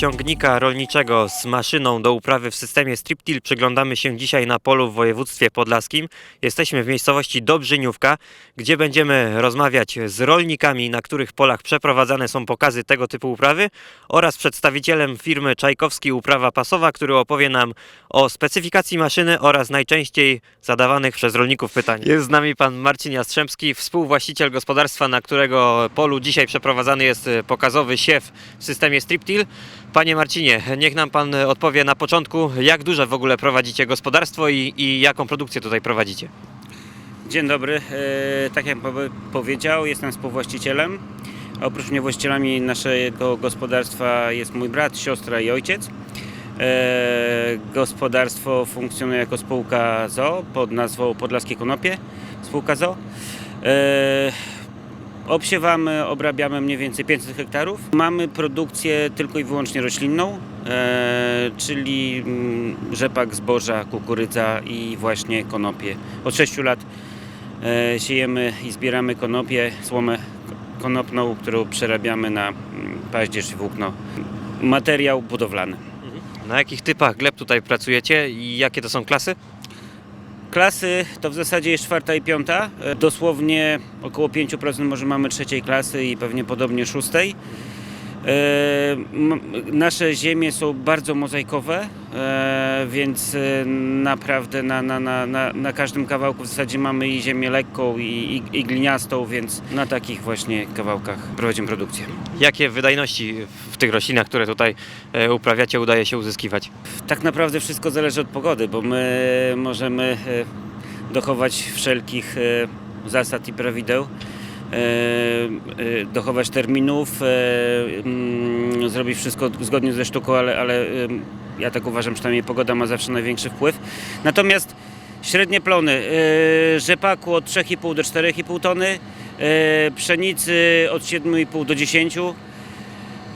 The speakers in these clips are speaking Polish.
ciągnika rolniczego z maszyną do uprawy w systemie striptil przyglądamy się dzisiaj na polu w województwie podlaskim. Jesteśmy w miejscowości Dobrzyniówka, gdzie będziemy rozmawiać z rolnikami, na których polach przeprowadzane są pokazy tego typu uprawy oraz przedstawicielem firmy Czajkowski Uprawa Pasowa, który opowie nam o specyfikacji maszyny oraz najczęściej zadawanych przez rolników pytań. Jest z nami pan Marcin Jastrzębski, współwłaściciel gospodarstwa, na którego polu dzisiaj przeprowadzany jest pokazowy siew w systemie striptil. Panie Marcinie, niech nam pan e, odpowie na początku, jak duże w ogóle prowadzicie gospodarstwo i, i jaką produkcję tutaj prowadzicie. Dzień dobry. E, Tak jak powie- powiedział, jestem współwłaścicielem. Oprócz mnie właścicielami naszego gospodarstwa jest mój brat, siostra i ojciec. E, Gospodarstwo funkcjonuje jako spółka ZO pod nazwą Podlaskie Konopie. Spółka ZO. Obsiewamy, obrabiamy mniej więcej 500 hektarów. Mamy produkcję tylko i wyłącznie roślinną, e, czyli mm, rzepak, zboża, kukurydza i właśnie konopie. Od 6 lat e, siejemy i zbieramy konopie, słomę ko- konopną, którą przerabiamy na mm, paździerz i włókno. Materiał budowlany. Na jakich typach gleb tutaj pracujecie i jakie to są klasy? Klasy to w zasadzie jest czwarta i piąta. E, Dosłownie około 5% może mamy trzeciej klasy i pewnie podobnie szóstej. E, Nasze ziemie są bardzo mozaikowe, e, więc e, naprawdę na, na, na, na, każdym kawałku w zasadzie mamy i ziemię lekką i, i, i gliniastą, więc na takich właśnie kawałkach prowadzimy produkcję. Jakie wydajności w tych roślinach, które tutaj uprawiacie, udaje się uzyskiwać? Tak naprawdę wszystko zależy od pogody, bo my możemy dochować wszelkich zasad i prawideł, dochować terminów, e, mm, zrobić wszystko zgodnie ze sztuką, ale, ale e, ja tak uważam, przynajmniej pogoda ma zawsze największy wpływ. Natomiast średnie plony e, rzepaku od 3,5 do 4,5 tony, e, pszenicy od 7,5 do 10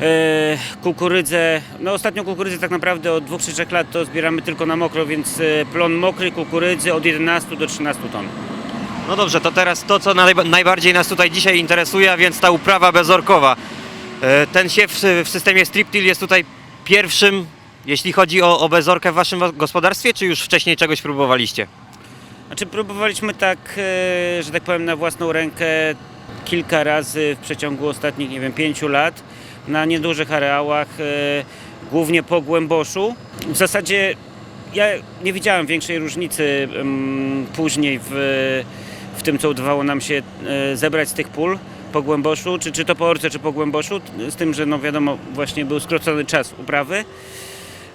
E, kukurydzę, no ostatnio kukurydzę tak naprawdę od 2 3 lat to zbieramy tylko na mokro, więc e, plon mokry kukurydzy od 11 do 13 ton. No dobrze, to teraz to, co najba- najbardziej nas tutaj dzisiaj interesuje, a więc ta uprawa bezorkowa. E, Ten siew w systemie striptil jest tutaj pierwszym, jeśli chodzi o, o bezorkę w waszym gospodarstwie, czy już wcześniej czegoś próbowaliście? Znaczy próbowaliśmy tak, e, że tak powiem na własną rękę kilka razy w przeciągu ostatnich, nie wiem, pięciu lat na niedużych areałach, e, głównie po głęboszu. W zasadzie ja nie widziałem większej różnicy em, później w, w tym, co udawało nam się e, zebrać z tych pól po głęboszu, czy, czy to po orce, czy po głęboszu, z tym, że no wiadomo, właśnie był skrócony czas uprawy.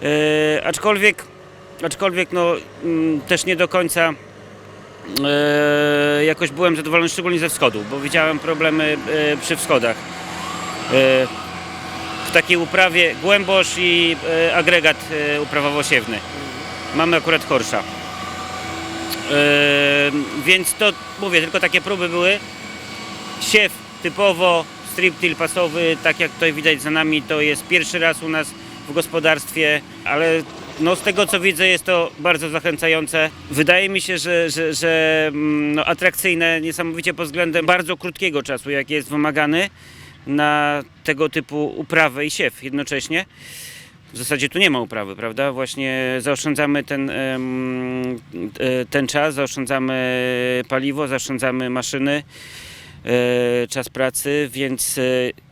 E, aczkolwiek, aczkolwiek no, mm, też nie do końca e, jakoś byłem zadowolony, szczególnie ze wschodu, bo widziałem problemy e, przy wschodach. E, w takiej uprawie głębosz i e, agregat e, uprawowo-siewny. Mamy akurat korsza. Więc to mówię, tylko takie próby były. Siew typowo striptil pasowy, tak jak tutaj widać za nami, to jest pierwszy raz u nas w gospodarstwie, ale no z tego co widzę jest to bardzo zachęcające. Wydaje mi się, że, że, że mm, no, atrakcyjne niesamowicie pod względem bardzo krótkiego czasu, jaki jest wymagany na tego typu uprawę i siew jednocześnie. W zasadzie tu nie ma uprawy, prawda? Właśnie zaoszczędzamy ten, e, ten czas, zaoszczędzamy paliwo, zaoszczędzamy maszyny, e, czas pracy, więc e,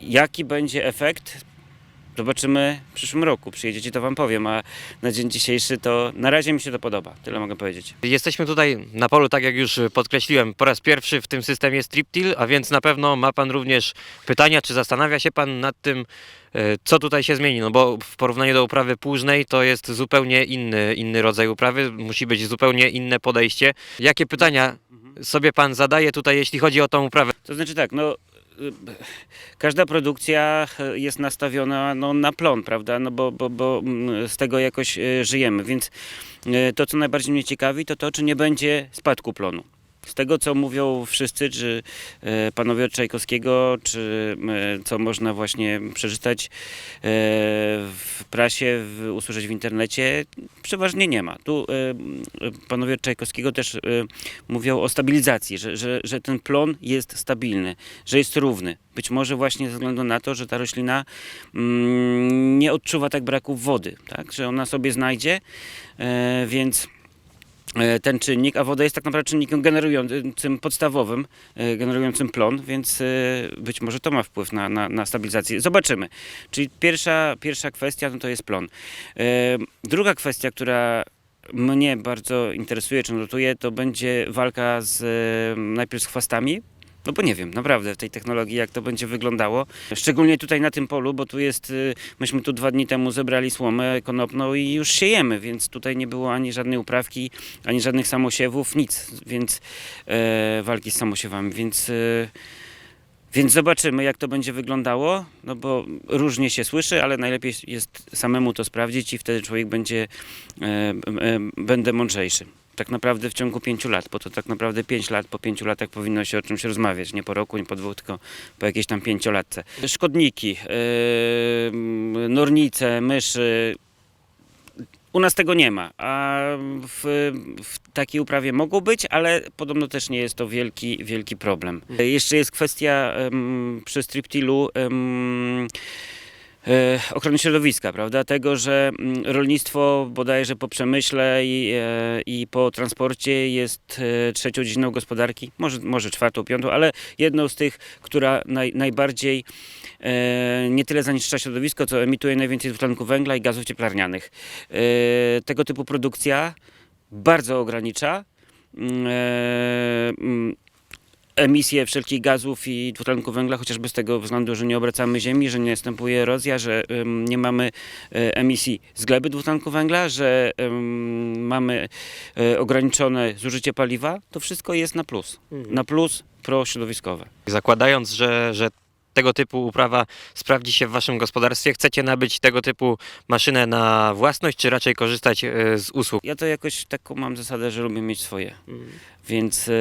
jaki będzie efekt? Zobaczymy w przyszłym roku. Przyjedziecie, to Wam powiem, a na dzień dzisiejszy to na razie mi się to podoba. Tyle mogę powiedzieć. Jesteśmy tutaj na polu, tak jak już podkreśliłem, po raz pierwszy w tym systemie striptil, a więc na pewno ma Pan również pytania, czy zastanawia się Pan nad tym, co tutaj się zmieni, no bo w porównaniu do uprawy płużnej to jest zupełnie inny, inny rodzaj uprawy, musi być zupełnie inne podejście. Jakie pytania sobie Pan zadaje tutaj, jeśli chodzi o tą uprawę? To znaczy tak, no każda produkcja jest nastawiona no, na plon, prawda? No bo, bo, bo mm, z tego jakoś y, żyjemy, więc y, to co najbardziej mnie ciekawi to to, czy nie będzie spadku plonu. Z tego, co mówią wszyscy, czy e, panowie od Czajkowskiego, czy e, co można właśnie przeczytać e, w prasie, usłyszeć w internecie, przeważnie nie ma. Tu panowie od Czajkowskiego też mówią o stabilizacji, że, że, że ten plon jest stabilny, że jest równy. Być może właśnie ze względu na to, że ta roślina mm, nie odczuwa tak braku wody, tak? że ona sobie znajdzie, więc ten czynnik, a woda jest tak naprawdę czynnikiem generującym, podstawowym, e, generującym plon, więc e, być może to ma wpływ na, na, na stabilizację. Zobaczymy. Czyli pierwsza, pierwsza kwestia no to jest plon. E, Druga kwestia, która mnie bardzo interesuje, czy notuje, to będzie walka z e, najpierw z chwastami, no bo nie wiem, naprawdę w tej technologii jak to będzie wyglądało. Szczególnie tutaj na tym polu, bo tu jest, y, myśmy tu dwa dni temu zebrali słomę konopną i już siejemy, więc tutaj nie było ani żadnej uprawki, ani żadnych samosiewów, nic, więc e, walki z samosiewami, więc... E, więc zobaczymy, jak to będzie wyglądało, no bo różnie się słyszy, ale najlepiej jest samemu to sprawdzić i wtedy człowiek będzie, e, e, będę mądrzejszy. Tak naprawdę w ciągu pięciu lat, bo to tak naprawdę pięć lat, po pięciu latach powinno się o czymś rozmawiać, nie po roku, nie po dwóch, tylko po jakiejś tam pięciolatce. Szkodniki, e, nornice, myszy, u nas tego nie ma, a w, w takiej uprawie mogą być, ale podobno też nie jest to wielki, wielki problem. Jeszcze jest kwestia przy striptilu ochrony środowiska, prawda? Tego, że mm, rolnictwo bodajże po przemyśle i, e, i po transporcie jest e, trzecią dziedziną gospodarki, może, może czwartą, piątą, ale jedną z tych, która naj, najbardziej e, nie tyle zanieczyszcza środowisko, co emituje najwięcej dwutlenku węgla i gazów cieplarnianych. E, tego typu produkcja bardzo ogranicza mm, e, mm, emisję wszelkich gazów i dwutlenku węgla, chociażby z tego względu, że nie obracamy ziemi, że nie następuje erozja, że nie mamy e, emisji z gleby dwutlenku węgla, że mamy e, ograniczone zużycie paliwa, to wszystko jest na plus. Na plus prośrodowiskowe. Zakładając, że, że tego typu uprawa sprawdzi się w waszym gospodarstwie, chcecie nabyć tego typu maszynę na własność, czy raczej korzystać e, z usług? Ja to jakoś taką mam zasadę, że lubię mieć swoje. Więc e,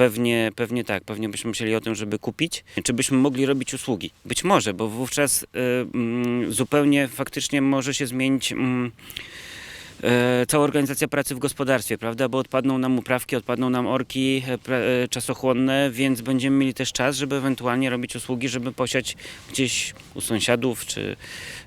pewnie, pewnie tak, pewnie byśmy myśleli o tym, żeby kupić. Czy byśmy mogli robić usługi? Być może, bo wówczas e, mm, zupełnie faktycznie może się zmienić. e, Cała organizacja pracy w gospodarstwie, prawda? Bo odpadną nam uprawki, odpadną nam orki e, e, czasochłonne, więc będziemy mieli też czas, żeby ewentualnie robić usługi, żeby posiać gdzieś u sąsiadów, czy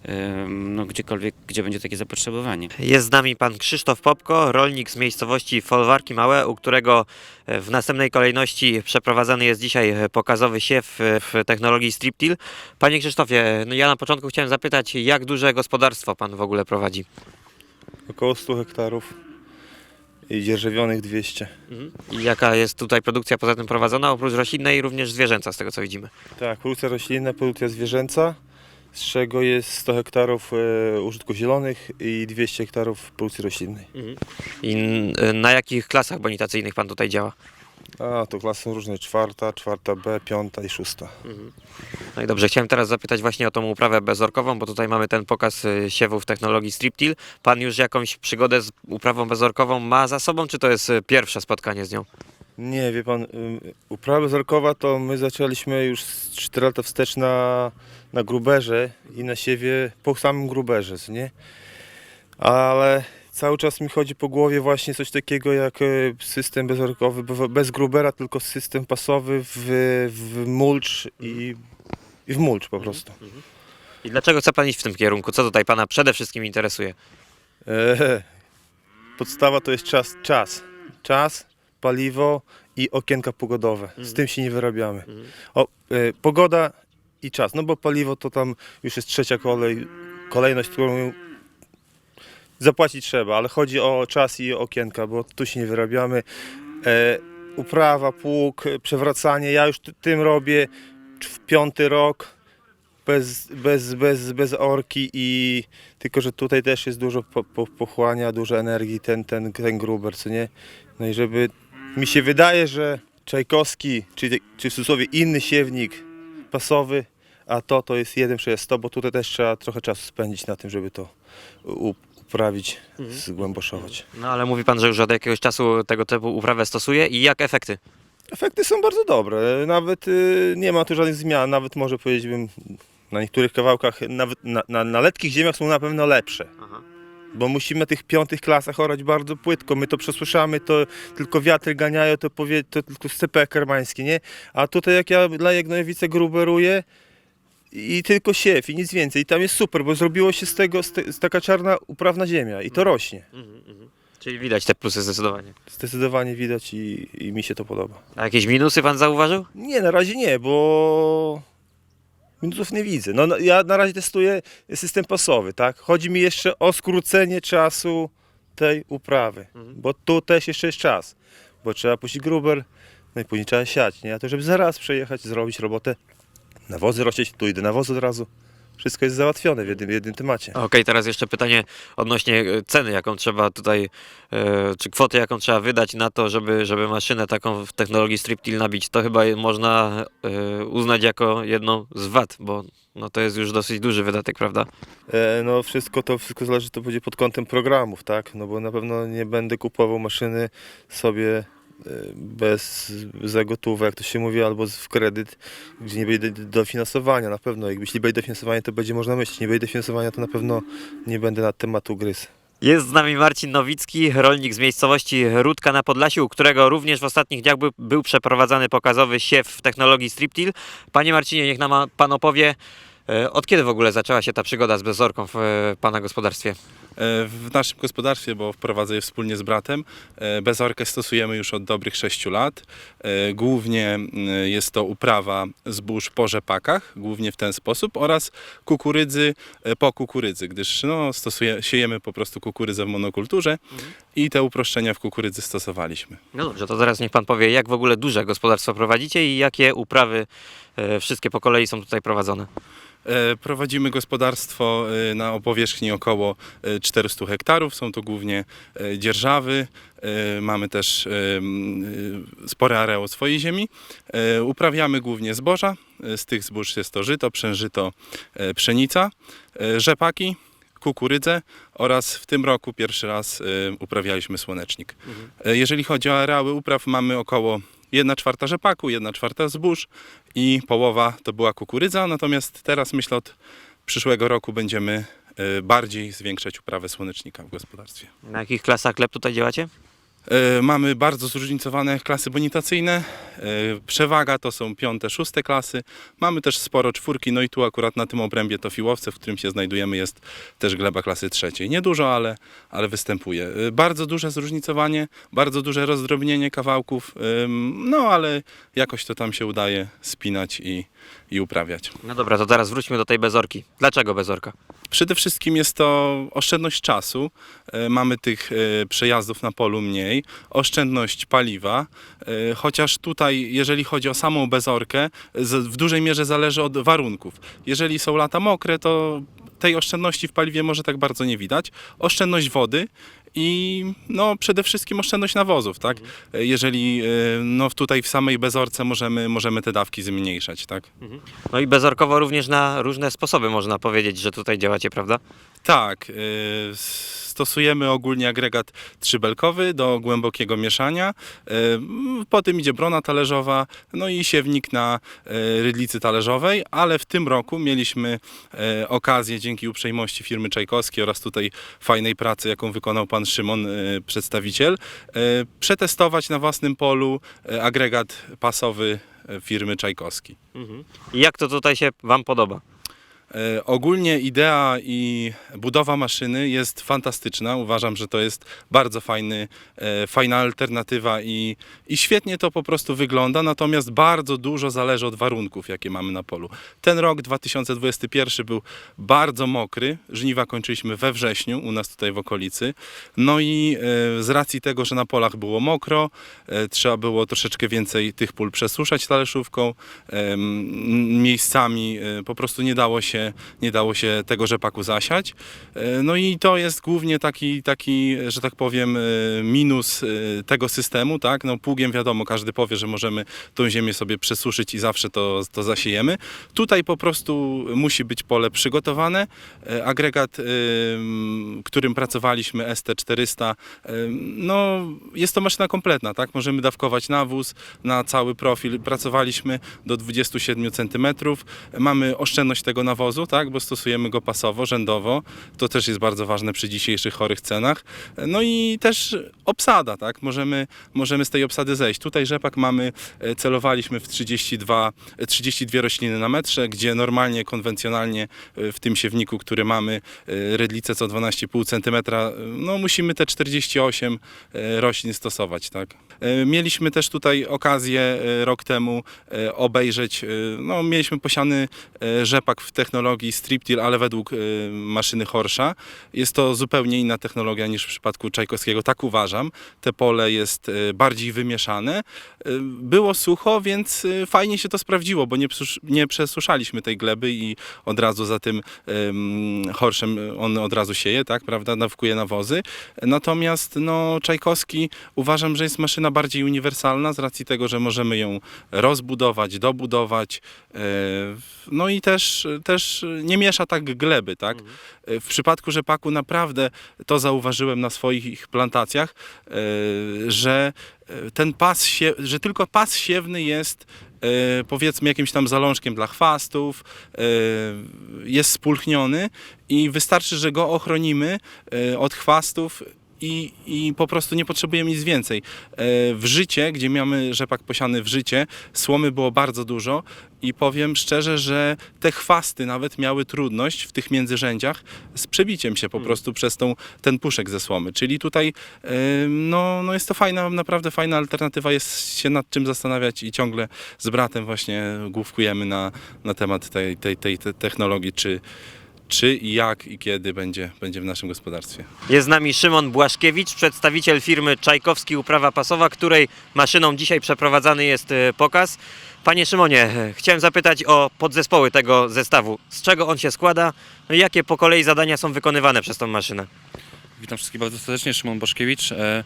e, no, gdziekolwiek, gdzie będzie takie zapotrzebowanie. Jest z nami pan Krzysztof Popko, rolnik z miejscowości Folwarki Małe, u którego e, w następnej kolejności przeprowadzany jest dzisiaj e, pokazowy siew e, w technologii Striptil. Panie Krzysztofie, no ja na początku chciałem zapytać, jak duże gospodarstwo pan w ogóle prowadzi? Około 100 hektarów i dzierżawionych 200. I jaka jest tutaj produkcja poza tym prowadzona, oprócz roślinnej również zwierzęca, z tego co widzimy? Tak, produkcja roślinna, produkcja zwierzęca, z czego jest 100 hektarów e, użytków zielonych i 200 hektarów produkcji roślinnej. I n- e, na jakich klasach bonitacyjnych pan tutaj działa? A, to klasy są różne, czwarta, czwarta B, piąta i szósta. No i dobrze, chciałem teraz zapytać właśnie o tą uprawę bezorkową, bo tutaj mamy ten pokaz y, siewów technologii Striptil. Pan już jakąś przygodę z uprawą bezorkową ma za sobą, czy to jest y, pierwsze spotkanie z nią? Nie, wie pan, ym, uprawa bezorkowa to my zaczęliśmy już z 4 lata wstecz na, na gruberze i na siewie po samym gruberze, co nie? Ale cały czas mi chodzi po głowie właśnie coś takiego jak e, system bezorkowy, bez grubera, tylko system pasowy w, w mulcz i, i w mulcz po prostu. I dlaczego chce pan iść w tym kierunku? Co tutaj pana przede wszystkim interesuje? E, podstawa to jest czas, czas. Czas, paliwo i okienka pogodowe. Z tym się nie wyrabiamy. O, e, pogoda i czas. No bo paliwo to tam już jest trzecia kolej, kolejność, którą zapłacić trzeba, ale chodzi o czas i okienka, bo tu się nie wyrabiamy. E, uprawa, pług, przewracanie. Ja już tym robię w piąty rok. Bez, bez, bez, bez orki i tylko, że tutaj też jest dużo po, po, pochłania, dużo energii, ten, ten, ten gruber, co nie? No i żeby, mi się wydaje, że Czajkowski, czy, czy w cudzysłowie inny siewnik pasowy, a to to jest jeden przez 100, bo tutaj też trzeba trochę czasu spędzić na tym, żeby to uprawić, zgłęboszować. No ale mówi pan, że już od jakiegoś czasu tego typu uprawę stosuje i jak efekty? Efekty są bardzo dobre. Nawet y, nie ma tu żadnych zmian. Nawet może powiedzieć bym, na niektórych kawałkach, nawet na, na, na letkich ziemiach są na pewno lepsze. Bo musimy na tych piątych klasach orać bardzo płytko. My to przesłyszamy, to tylko wiatry ganiają, to, powie, to tylko scypę kermańskie, nie? A tutaj jak ja leję gnojowice gruberuję i tylko siew i nic więcej. I tam jest super, bo zrobiło się z tego z te, z taka czarna uprawna ziemia i to rośnie. Czyli widać te plusy zdecydowanie. Zdecydowanie widać i, i mi się to podoba. A jakieś minusy pan zauważył? Nie, na razie nie, bo minusów nie widzę. No, no, ja na razie testuję system pasowy, tak? Chodzi mi jeszcze o skrócenie czasu tej uprawy, bo tu też jeszcze jest czas, bo trzeba puścić gruber, no i później trzeba siać, nie? A to żeby zaraz przejechać, zrobić robotę, nawozy rosić, tu idę nawóz od razu. Wszystko jest załatwione w jednym, jednym temacie. Okej, teraz jeszcze pytanie odnośnie e, ceny, jaką trzeba tutaj, e, czy kwoty, jaką trzeba wydać na to, żeby, żeby maszynę taką w technologii striptil nabić. To chyba można e, uznać jako jedną z wad, bo no, to jest już dosyć duży wydatek, prawda? E, no wszystko to wszystko zależy to będzie pod kątem programów, tak? No bo na pewno nie będę kupował maszyny sobie bez za gotówę, jak to się mówi, albo w kredyt, gdzie nie będzie dofinansowania. Na pewno, jeśli będzie dofinansowanie, to będzie można myśleć. Nie będzie dofinansowania, to na pewno nie będę na tematu gryzł. Jest z nami Marcin Nowicki, rolnik z miejscowości Rudka na Podlasiu, u którego również w ostatnich dniach był, był przeprowadzany pokazowy siew w technologii striptil. Panie Marcinie, niech nam pan opowie, e, od kiedy w ogóle zaczęła się ta przygoda z bezorką w e, pana gospodarstwie? E, W naszym gospodarstwie, bo wprowadzę je wspólnie z bratem, e, bezorkę stosujemy już od dobrych 6 lat. E, Głównie jest to uprawa zbóż po rzepakach, głównie w ten sposób, oraz kukurydzy po kukurydzy, gdyż no, stosuje, siejemy po prostu kukurydzę w monokulturze i te uproszczenia w kukurydzy stosowaliśmy. No dobrze, to zaraz niech pan powie, jak w ogóle duże gospodarstwo prowadzicie i jakie uprawy e, wszystkie po kolei są tutaj prowadzone. E, Prowadzimy gospodarstwo e, na o powierzchni około e, 400 hektarów. Są to głównie e, dzierżawy. E, Mamy też e, m, e, spory areał swojej ziemi. E, Uprawiamy głównie zboża. E, Z tych zbóż jest to żyto, przężyto, e, pszenica, e, rzepaki, kukurydzę oraz w tym roku pierwszy raz e, uprawialiśmy słonecznik. E, Jeżeli chodzi o areały upraw, mamy około 1 czwarta rzepaku, 1 czwarta zbóż i połowa to była kukurydza, natomiast teraz myślę od przyszłego roku będziemy e, bardziej zwiększać uprawę słonecznika w gospodarstwie. Na jakich klasach gleb tutaj działacie? E, Mamy bardzo zróżnicowane klasy bonitacyjne. E, Przewaga to są piąte, szóste klasy. Mamy też sporo czwórki, no i tu akurat na tym obrębie to Fiłowce, w którym się znajdujemy, jest też gleba klasy trzeciej. Niedużo, ale, ale występuje. E, Bardzo duże zróżnicowanie, bardzo duże rozdrobnienie kawałków, no ale jakoś to tam się udaje spinać i, i uprawiać. No dobra, to teraz wróćmy do tej bezorki. Dlaczego bezorka? Przede wszystkim jest to oszczędność czasu. E, Mamy tych e, przejazdów na polu mniej, oszczędność paliwa, e, chociaż tutaj, jeżeli chodzi o samą bezorkę, z- w dużej mierze zależy od warunków. Jeżeli są lata mokre, to tej oszczędności w paliwie może tak bardzo nie widać. Oszczędność wody i no, przede wszystkim oszczędność nawozów, tak? E, Jeżeli e, no, tutaj w samej bezorce możemy, możemy te dawki zmniejszać, tak? No i bezorkowo również na różne sposoby można powiedzieć, że tutaj działacie, prawda? Tak, y, stosujemy ogólnie agregat trzybelkowy do głębokiego mieszania. Y, Potem idzie brona talerzowa, no i siewnik na y, rydlicy talerzowej, ale w tym roku mieliśmy y, okazję dzięki uprzejmości firmy Czajkowskiej oraz tutaj fajnej pracy, jaką wykonał pan Szymon, przedstawiciel, przetestować na własnym polu agregat pasowy firmy Czajkowskiej. I jak to tutaj się wam podoba? E, Ogólnie idea i budowa maszyny jest fantastyczna. Uważam, że to jest bardzo fajny, e, fajna alternatywa i, i świetnie to po prostu wygląda, natomiast bardzo dużo zależy od warunków, jakie mamy na polu. Ten rok 2021 był bardzo mokry. Żniwa kończyliśmy we wrześniu u nas tutaj w okolicy. No i e, z racji tego, że na polach było mokro, trzeba było troszeczkę więcej tych pól przesuszać talerzówką. Miejscami po prostu nie dało się nie dało się tego rzepaku zasiać. E, No i to jest głównie taki, taki że tak powiem, e, minus e, tego systemu. Tak? No, pługiem wiadomo, każdy powie, że możemy tą ziemię sobie przesuszyć i zawsze to, to zasiejemy. Tutaj po prostu musi być pole przygotowane. Agregat, którym pracowaliśmy, ST400, e, no, jest to maszyna kompletna. Tak? Możemy dawkować nawóz na cały profil. Pracowaliśmy do 27 cm. Mamy oszczędność tego nawozu, tak? bo stosujemy go pasowo, rzędowo. To też jest bardzo ważne przy dzisiejszych chorych cenach. No i też obsada, tak? Możemy, możemy z tej obsady zejść. Tutaj rzepak mamy, e, celowaliśmy w 32, e, 32 rośliny na metrze, gdzie normalnie, konwencjonalnie e, w tym siewniku, który mamy, e, redlice co 12,5 cm, e, no musimy te 48 e, roślin stosować, tak? E, Mieliśmy też tutaj okazję e, rok temu e, obejrzeć, e, no mieliśmy posiany e, rzepak w technologii striptil, ale według e, maszyny Horsza. Jest to zupełnie inna technologia niż w przypadku Czajkowskiego, tak uważam. Te pole jest e, bardziej wymieszane. E, Było sucho, więc fajnie się to sprawdziło, bo nie, nie przesuszaliśmy tej gleby i od razu za tym em, Horszem on od razu sieje, tak, prawda, dawkuje nawozy. Natomiast no, Czajkowski uważam, że jest maszyna bardziej uniwersalna z racji tego, że możemy ją rozbudować, dobudować. No i też, też nie miesza tak gleby, tak? E, W przypadku rzepaku naprawdę to zauważyłem na swoich plantacjach, e, że e, ten pas, sie, że tylko pas siewny jest e, powiedzmy jakimś tam zalążkiem dla chwastów, e, jest spulchniony i wystarczy, że go ochronimy e, od chwastów i, i po prostu nie potrzebujemy nic więcej. E, W życie, gdzie mamy rzepak posiany w życie, słomy było bardzo dużo i powiem szczerze, że te chwasty nawet miały trudność w tych międzyrzędziach z przebiciem się po prostu przez tą, ten puszek ze słomy. Czyli tutaj e, no, no jest to fajna, naprawdę fajna alternatywa, jest się nad czym zastanawiać i ciągle z bratem właśnie główkujemy na, na temat tej, tej, tej, tej technologii, czy, czy i jak i kiedy będzie, będzie w naszym gospodarstwie. Jest z nami Szymon Błaszkiewicz, przedstawiciel firmy Czajkowski Uprawa Pasowa, której maszyną dzisiaj przeprowadzany jest e, pokaz. Panie Szymonie, e, chciałem zapytać o podzespoły tego zestawu. Z czego on się składa? No i jakie po kolei zadania są wykonywane przez tą maszynę? Witam wszystkich bardzo serdecznie, Szymon Boszkiewicz. E,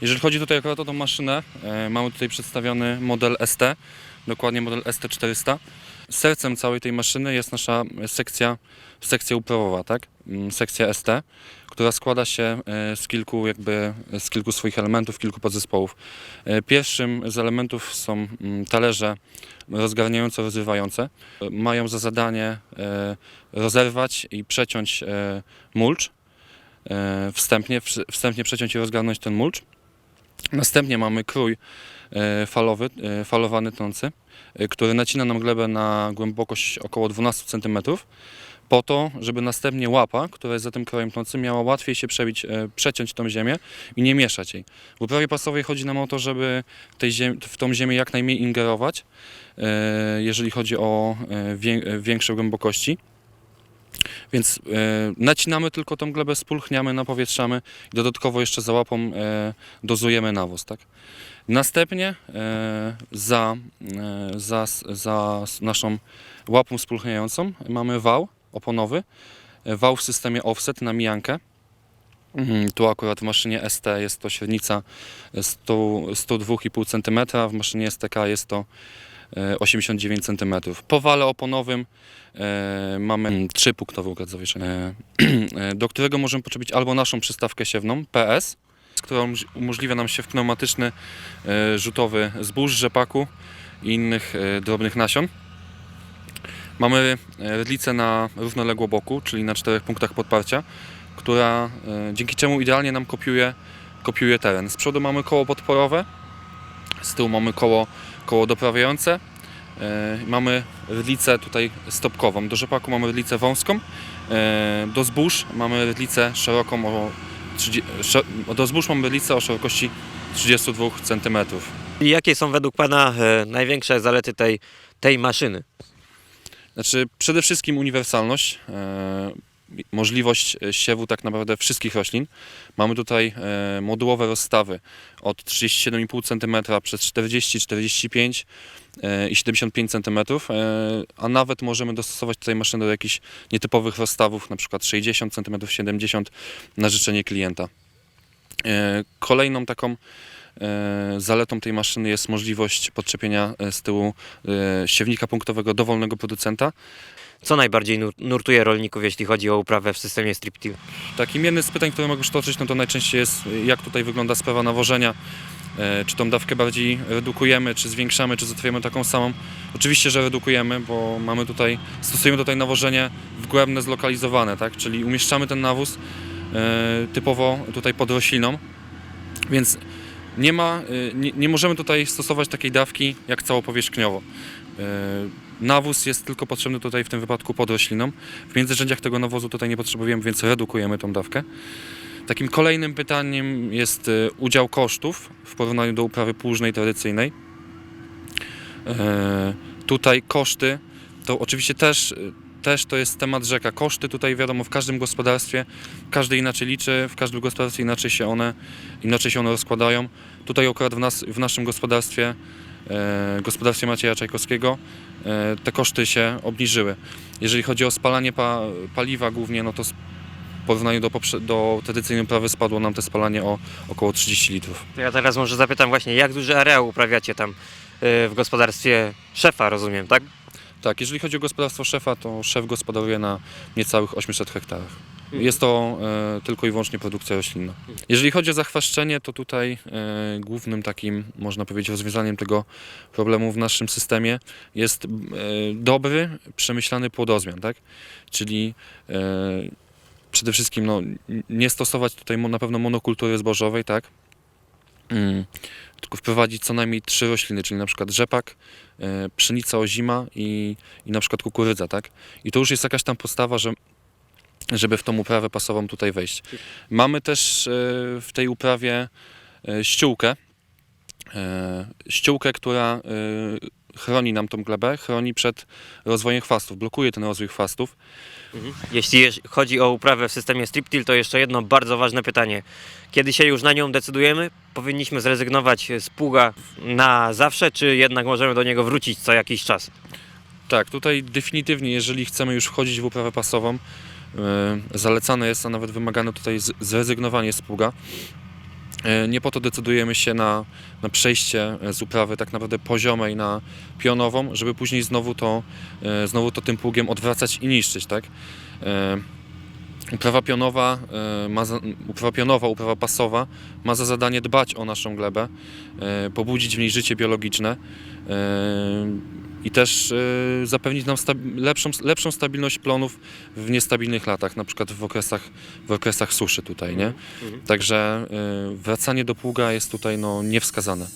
Jeżeli chodzi tutaj akurat o tą maszynę, e, mamy tutaj przedstawiony model ST, dokładnie model ST400. Sercem całej tej maszyny jest nasza sekcja, sekcja uprawowa, tak? Mm, Sekcja ST, która składa się e, z kilku jakby, z kilku swoich elementów, kilku podzespołów. E, Pierwszym z elementów są mm, talerze rozgarniające, rozrywające. E, Mają za zadanie e, rozerwać i przeciąć e, mulcz, e, wstępnie, wstępnie przeciąć i rozgarnąć ten mulcz. Następnie mamy krój e, falowy, e, falowany tący, e, który nacina nam glebę na głębokość około 12 cm po to, żeby następnie łapa, która jest za tym krojem tącym, miała łatwiej się przebić, e, przeciąć tą ziemię i nie mieszać jej. W uprawie pasowej chodzi nam o to, żeby tej ziem- w tą ziemię jak najmniej ingerować, e, jeżeli chodzi o wię- większe głębokości. Więc e, nacinamy tylko tą glebę, spulchniamy, napowietrzamy i dodatkowo jeszcze za łapą e, dozujemy nawóz. Tak? Następnie e, za, za, za naszą łapą spulchniającą mamy wał oponowy, wał w systemie offset na mijankę. Mhm, Tu akurat w maszynie ST jest to średnica 100, 102,5 cm, w maszynie STK jest to 89 cm. Po wale oponowym e, mamy trzypunktowy układ zawieszenia, e, e, do którego możemy poczepić albo naszą przystawkę siewną PS, która umoż- umożliwia nam siew pneumatyczny e, rzutowy zbóż, rzepaku i innych e, drobnych nasion. Mamy e, rydlicę na równoległoboku, czyli na czterech punktach podparcia, która e, dzięki czemu idealnie nam kopiuje, kopiuje teren. Z przodu mamy koło podporowe, z tyłu mamy koło, koło doprawiające, E, Mamy rydlicę tutaj stopkową. Do rzepaku mamy rydlicę wąską. E, Do zbóż mamy rydlicę szeroką o 30, sze- do zbóż mamy rydlicę o szerokości 32 cm. I jakie są według Pana e, największe zalety tej, tej maszyny? Znaczy przede wszystkim uniwersalność. Możliwość e, siewu tak naprawdę wszystkich roślin. Mamy tutaj e, modułowe rozstawy od 37,5 cm przez 40, 45 e, i 75 cm, a nawet możemy dostosować tutaj maszynę do jakichś nietypowych rozstawów, na przykład 60 cm, 70 na życzenie klienta. Kolejną taką zaletą tej maszyny jest możliwość podczepienia e, z tyłu e, siewnika punktowego dowolnego producenta. Co najbardziej nur- nurtuje rolników, jeśli chodzi o uprawę w systemie StripTill? Takim jednym z pytań, które mogę przytoczyć, no to najczęściej jest, jak tutaj wygląda sprawa nawożenia. E, Czy tą dawkę bardziej redukujemy, czy zwiększamy, czy zostawiamy taką samą? Oczywiście, że redukujemy, bo mamy tutaj, stosujemy tutaj nawożenie wgłębne, zlokalizowane, tak? Czyli umieszczamy ten nawóz e, typowo tutaj pod rośliną, więc nie ma, e, nie, nie możemy tutaj stosować takiej dawki jak całopowierzchniowo. E, Nawóz jest tylko potrzebny tutaj w tym wypadku pod rośliną. W międzyrzędziach tego nawozu tutaj nie potrzebujemy, więc redukujemy tą dawkę. Takim kolejnym pytaniem jest e, udział kosztów w porównaniu do uprawy płużnej tradycyjnej. Tutaj koszty to oczywiście też, też to jest temat rzeka. Koszty tutaj wiadomo w każdym gospodarstwie, każdy inaczej liczy, w każdym gospodarstwie inaczej się one, inaczej się one rozkładają. Tutaj akurat w, nas, w naszym gospodarstwie, e, gospodarstwie Macieja Czajkowskiego, e, te koszty się obniżyły. Jeżeli chodzi o spalanie pa, paliwa głównie, no to w porównaniu do, do tradycyjnej uprawy spadło nam te spalanie o około 30 litrów. To ja teraz może zapytam właśnie, jak duży areał uprawiacie tam y, w gospodarstwie szefa, rozumiem, tak? Tak, jeżeli chodzi o gospodarstwo szefa, to szef gospodaruje na niecałych 800 hektarach. Jest to e, tylko i wyłącznie produkcja roślinna. Jeżeli chodzi o zachwaszczenie, to tutaj e, głównym takim, można powiedzieć, rozwiązaniem tego problemu w naszym systemie jest e, dobry, przemyślany płodozmian, tak? Czyli e, przede wszystkim no, nie stosować tutaj mo- na pewno monokultury zbożowej, tak? Mm, tylko wprowadzić co najmniej trzy rośliny, czyli na przykład rzepak, e, pszenica ozima i, i na przykład kukurydza, tak? I to już jest jakaś tam postawa, że żeby w tą uprawę pasową tutaj wejść. Mamy też e, w tej uprawie e, ściółkę, ściółkę, która chroni nam tą glebę, chroni przed rozwojem chwastów, blokuje ten rozwój chwastów. Jeśli jeż- chodzi o uprawę w systemie StripTill, to jeszcze jedno bardzo ważne pytanie. Kiedy się już na nią decydujemy, powinniśmy zrezygnować z pługa na zawsze, czy jednak możemy do niego wrócić co jakiś czas? Tak, tutaj definitywnie, jeżeli chcemy już wchodzić w uprawę pasową, e, zalecane jest, a nawet wymagane tutaj zrezygnowanie z pługa. E, Nie po to decydujemy się na, na przejście z uprawy tak naprawdę poziomej na pionową, żeby później znowu to, e, znowu to tym pługiem odwracać i niszczyć, tak? E, Uprawa pionowa, e, ma za, uprawa pionowa, uprawa pasowa ma za zadanie dbać o naszą glebę, e, pobudzić w niej życie biologiczne e, i też e, zapewnić nam stab- lepszą, lepszą stabilność plonów w niestabilnych latach, na przykład w okresach, w okresach suszy tutaj, nie? Także e, wracanie do pługa jest tutaj no, niewskazane.